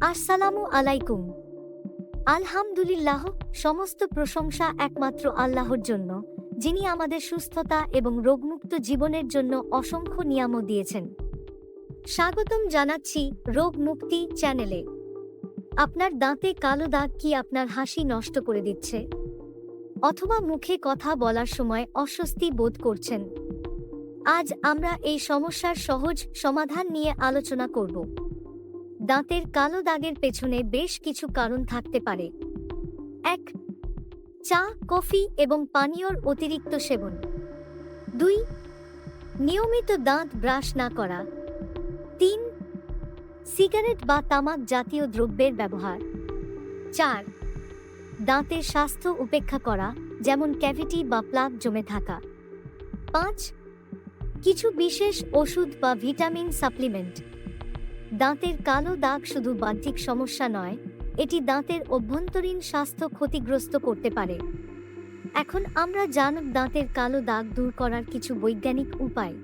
আসসালামু আলাইকুম। আলহামদুলিল্লাহ, সমস্ত প্রশংসা একমাত্র আল্লাহর জন্য, যিনি আমাদের সুস্থতা এবং রোগমুক্ত জীবনের জন্য অসংখ্য নিয়ামত দিয়েছেন। স্বাগতম জানাচ্ছি রোগ মুক্তি চ্যানেলে। আপনার দাঁতে কালো দাগ কি আপনার হাসি নষ্ট করে দিচ্ছে? অথবা মুখে কথা বলার সময় অস্বস্তি বোধ করছেন? আজ আমরা এই সমস্যার সহজ সমাধান নিয়ে আলোচনা করব। দাঁতের কালো দাগের পেছনে বেশ কিছু কারণ থাকতে পারে। এক, চা, কফি এবং পানীয়র অতিরিক্ত সেবন। দুই, নিয়মিত দাঁত ব্রাশ না করা। তিন, সিগারেট বা তামাক জাতীয় দ্রব্যের ব্যবহার। চার, দাঁতের স্বাস্থ্য উপেক্ষা করা, যেমন ক্যাভিটি বা প্লাগ জমে থাকা। পাঁচ, কিছু বিশেষ ওষুধ বা ভিটামিন সাপ্লিমেন্ট। দাঁতের কালো দাগ শুধু বাহ্যিক সমস্যা নয়, এটি দাঁতের অভ্যন্তরীণ স্বাস্থ্য ক্ষতিগ্রস্ত করতে পারে। এখন আমরা জানব দাঁতের কালো দাগ দূর করার কিছু বৈজ্ঞানিক উপায়।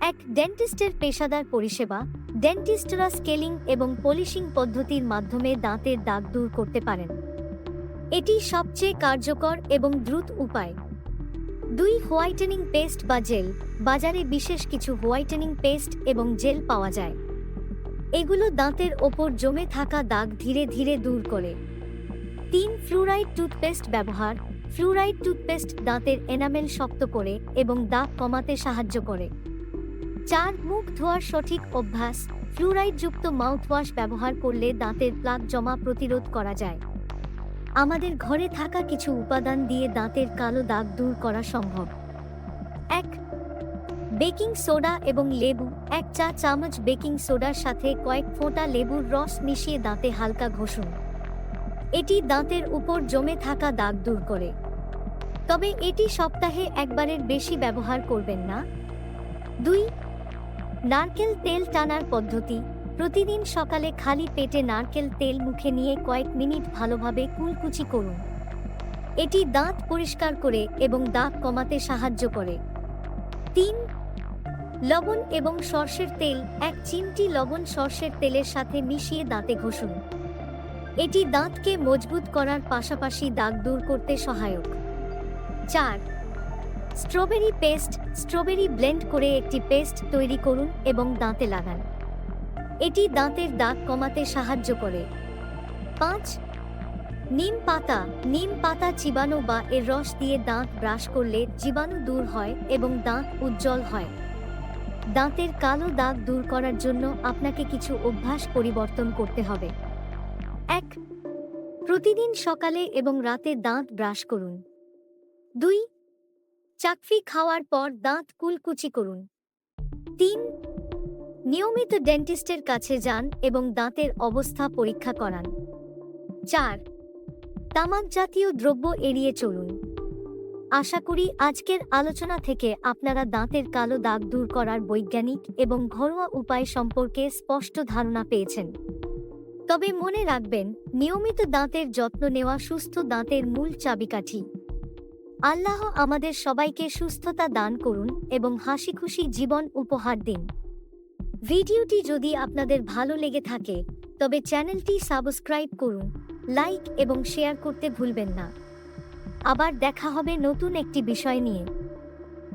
এক, ডেন্টিস্টের পেশাদার পরিষেবা। ডেন্টিস্টরা স্কেলিং এবং পলিশিং পদ্ধতির মাধ্যমে দাঁতের দাগ দূর করতে পারেন। এটি সবচেয়ে কার্যকর এবং দ্রুত উপায়। দুই, হোয়াইটেনিং পেস্ট বা জেল। বাজারে বিশেষ কিছু হোয়াইটেনিং পেস্ট এবং জেল পাওয়া যায়। এগুলো দাঁতের ওপর জমে থাকা দাগ ধীরে ধীরে দূর করে। তিন ফ্লুরাইড টুথপেস্ট ব্যবহার, ফ্লুরাইড টুথপেস্ট দাঁতের এনামেল শক্ত করে এবং দাগ কমাতে সাহায্য করে। চার, মুখ ধোয়ার সঠিক অভ্যাস, ফ্লুরাইডযুক্ত মাউথওয়াশ ব্যবহার করলে দাঁতের প্লাগ জমা প্রতিরোধ করা যায়। আমাদের ঘরে থাকা কিছু উপাদান দিয়ে দাঁতের কালো দাগ দূর করা সম্ভব। এক বেকিং সোডা এবং লেবু, এক চা চামচ বেকিং সোডার সাথে কয়েক ফোঁটা লেবুর রস মিশিয়ে দাঁতে হালকা ঘষুন। এটি দাঁতের উপর জমে থাকা দাগ দূর করে। তবে এটি সপ্তাহে একবারের বেশি ব্যবহার করবেন না। দুই, নারকেল তেল টানার পদ্ধতি। প্রতিদিন সকালে খালি পেটে নারকেল তেল মুখে নিয়ে কয়েক মিনিট ভালোভাবে কুলকুচি করুন। এটি দাঁত পরিষ্কার করে এবং দাগ কমাতে সাহায্য করে। তিন লবণ এবং সর্ষের তেল, এক চিমটি লবণ সর্ষের তেলের সাথে মিশিয়ে দাঁতে ঘষুন। এটি দাঁতকে মজবুত করার পাশাপাশি দাগ দূর করতে সহায়ক। চার, স্ট্রবেরি পেস্ট, স্ট্রবেরি ব্লেন্ড করে একটি পেস্ট তৈরি করুন এবং দাঁতে লাগান। এটি দাঁতের দাগ কমাতে সাহায্য করে। পাঁচ নিম পাতা নিম পাতা চিবানো বা এর রস দিয়ে দাঁত ব্রাশ করলে জীবাণু দূর হয় এবং দাঁত উজ্জ্বল হয়। দাঁতের কালো দাগ দূর করার জন্য আপনাকে কিছু অভ্যাস পরিবর্তন করতে হবে। এক, প্রতিদিন সকালে এবং রাতে দাঁত ব্রাশ করুন। দুই, চাকফি খাওয়ার পর দাঁত কুলকুচি করুন। তিন, নিয়মিত ডেন্টিস্টের কাছে যান এবং দাঁতের অবস্থা পরীক্ষা করান। চার তামাক জাতীয় দ্রব্য এড়িয়ে চলুন। আশা করি আজকের আলোচনা থেকে আপনারা দাঁতের কালো দাগ দূর করার বৈজ্ঞানিক এবং ঘরোয়া উপায় সম্পর্কে স্পষ্ট ধারণা পেয়েছেন। তবে মনে রাখবেন, নিয়মিত দাঁতের যত্ন নেওয়া সুস্থ দাঁতের মূল চাবিকাঠি। আল্লাহ আমাদের সবাইকে সুস্থতা দান করুন এবং হাসি খুশি জীবন উপহার দিন। ভিডিওটি যদি আপনাদের ভালো লেগে থাকে, তবে চ্যানেলটি সাবস্ক্রাইব করুন। লাইক এবং শেয়ার করতে ভুলবেন না। আবার দেখা হবে নতুন একটি বিষয় নিয়ে।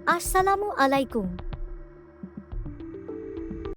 আসসালামু আলাইকুম।